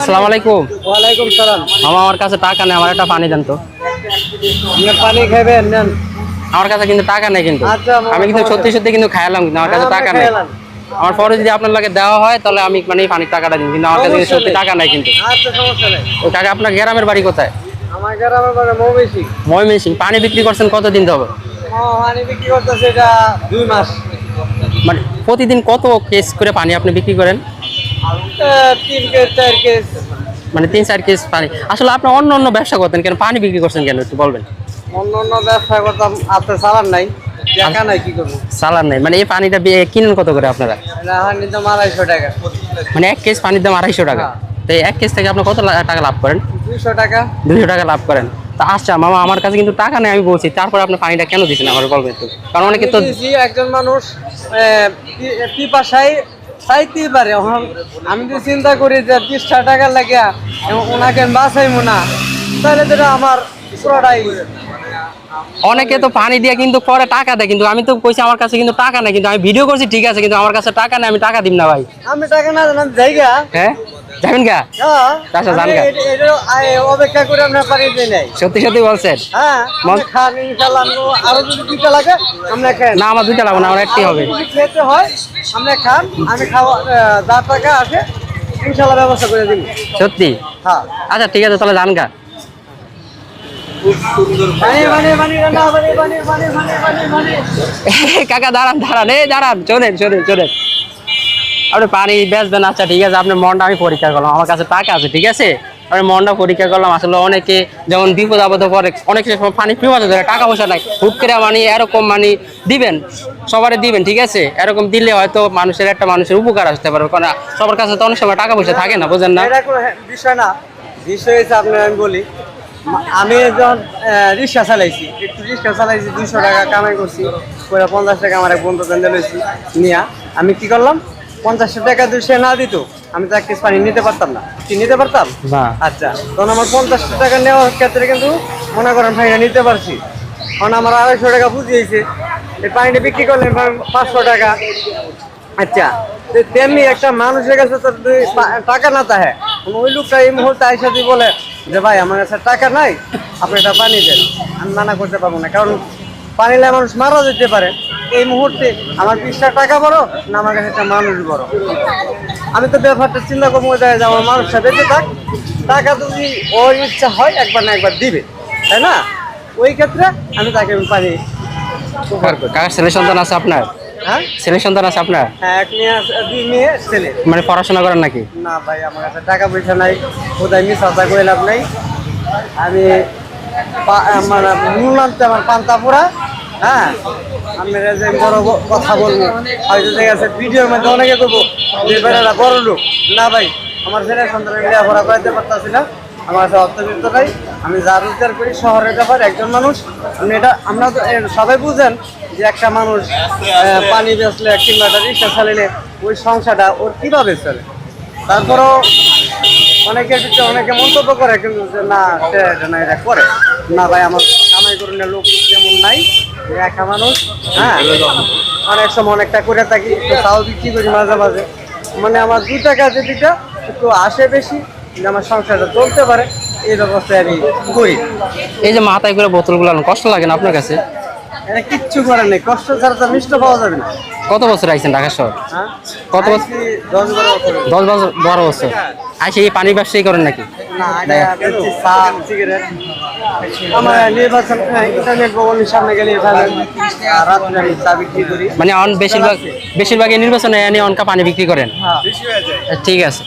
আসসালামু আলাইকুম। ওয়ালাইকুম সালাম। আমার কাছে টাকা নেই আমার একটা পানি দেন তো। পানি খাবেন নেন। আমার কাছে কিন্তু টাকা নেই কিন্তু। আচ্ছা, আমি কিন্তু সত্যি সত্যি কিন্তু খাইলাম কিন্তু আমার কাছে হ্যাঁ, টাকা নেই। আমার পরে যদি আপনার লাগে দেওয়া হয় তাহলে আমি মানে পানির টাকাটা দিন কিন্তু আমার কাছে সত্যি টাকা নাই কিন্তু। আচ্ছা ওই টাকা আপনার গ্রামের বাড়ি কোথায়? আমার গ্রামের বাড়ি পানি বিক্রি করছেন কতদিন হবে পানি বিক্রি করতেছে এটা দুই মাস। মানে প্রতিদিন কত কেস করে পানি আপনি বিক্রি করেন? মানে তিন চার কেস পানি। আসলে আপনি অন্য অন্য ব্যবসা করতেন কেন? পানি বিক্রি করছেন কেন একটু বলবেন? অন্য অন্য ব্যবসা করতাম আপনার চালান নাই। টাকা নাই কি করব? সালার নাই। মানে এই পানিটা কিনেন কত করে আপনারা? আড়াইশো টাকা। মানে এক কেস পানির দাম আড়াইশো টাকা। হ্যাঁ। তো এক কেস থেকে আপনি কত টাকা লাভ করেন? দুইশো টাকা। টাকা লাভ করেন। তা আচ্ছা মামা আমার কাছে কিন্তু টাকা নেই আমি বলছি তারপরে আপনি পানিটা কেন দিচ্ছেন? আমার বলবেন একটু। কারণ অনেকে তো একজন মানুষ পিপাসায় চাইতেই পারে। আমি তো চিন্তা করি যে বিশটা টাকা লাগে এবং ওনাকে বাঁচাইব না তাহলে তো এটা আমার পুরোটাই অনেকে তো পানি দিয়ে কিন্তু পরে টাকা দেয় কিন্তু আমি তো কইছি আমার কাছে কিন্তু টাকা নাই কিন্তু আমি ভিডিও করছি ঠিক আছে কিন্তু আমার কাছে টাকা নেই আমি টাকা দিব না ভাই। আমি টাকা না জানাম জায়গা হ্যাঁ? যাবেন গা? আচ্ছা, গা। অপেক্ষা করে পানি দিয়ে নেই। সত্যি সত্যি বলছেন? হ্যাঁ খান আরও যদি দুইটা লাগে আমরা খান না আমার দুইটা লাগবে না আমার একটি হবে। খেতে হয় আপনি খান আমি খাওয়া যা টাকা ইনশাল্লাহ ব্যবস্থা করে দিব। সত্যি? হ্যাঁ। আচ্ছা ঠিক আছে তাহলে জান গা। কাকা দাঁড়ান দাঁড়ান। এই দাঁড়ান চলেন চলেন শোনেন আপনি পানি বেচবেন আচ্ছা ঠিক আছে, আপনার মনটা আমি পরীক্ষা করলাম, আমার কাছে টাকা আছে, ঠিক আছে? আমি মনটা পরীক্ষা করলাম, আসলে অনেকে যেমন বিপদ আপদ পরে, অনেক পানি পিপাসা ধরে টাকা পয়সা নাই, হুট করে মানে এরকম মানে দিবেন, সবারে দিবেন, ঠিক আছে? এরকম দিলে হয়তো মানুষের, একটা মানুষের উপকার আসতে পারবে কারণ সবার কাছে তো অনেক সময় টাকা পয়সা থাকে না, বোঝেন না? বিষয় না, বিষয় হয়েছে আপনার, আমি বলি, আমি যখন রিক্সা চালাইছি, একটু রিক্সা চালাইছি, দুইশো টাকা কামাই করছি পঞ্চাশ টাকা আমার এক বন্ধু লইছি, নিয়া, আমি কি করলাম পঞ্চাশ টাকা দুইশো না দিত আমি তো এক পানি নিতে পারতাম না। কি নিতে পারতাম? না। আচ্ছা তখন আমার পঞ্চাশ টাকা নেওয়ার ক্ষেত্রে কিন্তু মনে করেন ভাইরা নিতে পারছি। কারণ আমার আড়াইশো টাকা বুঝিয়েছে এই পানিটা বিক্রি করলেন পাঁচশো টাকা। আচ্ছা তেমনি একটা মানুষের কাছে তো টাকা না তাহে ওই লোকটা এই মুহূর্তে আইসা দিয়ে বলে যে ভাই আমার কাছে টাকা নাই আপনি এটা পানি দেন। আমি মানা করতে পারব না। কারণ পানি মানুষ মারা যেতে পারে। এই মুহূর্তে আমার বিশটা টাকা বড় না আমার কাছে একটা মানুষ বড়। আমি তো ব্যাপারটা চিন্তা করব যে আমার মানুষটা বেঁচে থাক। টাকা যদি ওর ইচ্ছা হয় একবার না একবার দিবে তাই না? ওই ক্ষেত্রে আমি তাকে আমি পানি করি কাকার ছেলে সন্তান আছে আপনার? হ্যাঁ? ছেলে সন্তান আছে আপনার? হ্যাঁ এক মেয়ে আছে, দুই মেয়ে ছেলে। মানে পড়াশোনা করেন নাকি? না ভাই আমার কাছে টাকা পয়সা নাই কোথায় মিস আশা করে লাভ নাই। আমি পা- আমার মূল নামতে আমার পান্তাপুরা হ্যাঁ? আমি যে বড় কথা বলব। হয়তো দেখা যাচ্ছে ভিডিওর মধ্যে অনেকে করব যে বেড়াটা বড় লোক। না ভাই, আমার ছেলে সন্তানের লেখাপড়া করাতে পারতাছি না। আমার কাছে অর্থবিত্ত নাই আমি যা রোজগার করি, শহরের ব্যাপার একজন মানুষ। আমি এটা আমরা তো সবাই বুঝেন যে একটা মানুষ পানি বেচলে কিংবা একটা রিক্সা চালিলে ওই সংসারটা ওর কীভাবে চলে? তারপরও অনেকে অনেকে মন্তব্য করে কিন্তু যে, না, সে না, এটা করে। না ভাই, আমার করে লোক যেমন নাই একা মানুষ হ্যাঁ? অনেক সময় অনেকটা করে থাকি তাও বিক্রি করি মাঝে মাঝে। মানে আমার দু টাকা যেদিটা একটু আসে বেশি যে আমার সংসারটা চলতে পারে এই ব্যবস্থায় আমি করি। এই যে মাথায় করে বোতলগুলো আনেন, কষ্ট লাগে না আপনার কাছে? এটা কিচ্ছু করার নেই কষ্ট ছাড়া তো মিষ্ট পাওয়া যাবে না। কত বছর আইছেন ঢাকা শহর? হ্যাঁ? কত বছর? দশ বারো বছর। দশ বছর বারো বছর। আইসে এই পানির ব্যবসায়ী করেন নাকি? না, এটা চা, সিগারেট। আমার নির্বাচন হ্যাঁ, ইন্টারনেট ভবনের সামনে গেলে রাত্রে আমি চা বিক্রি করি। মানে অন বেশিরভাগ বেশিরভাগ এই নির্বাচনে এনে অনকা পানি বিক্রি করেন? হ্যাঁ। ঠিক আছে।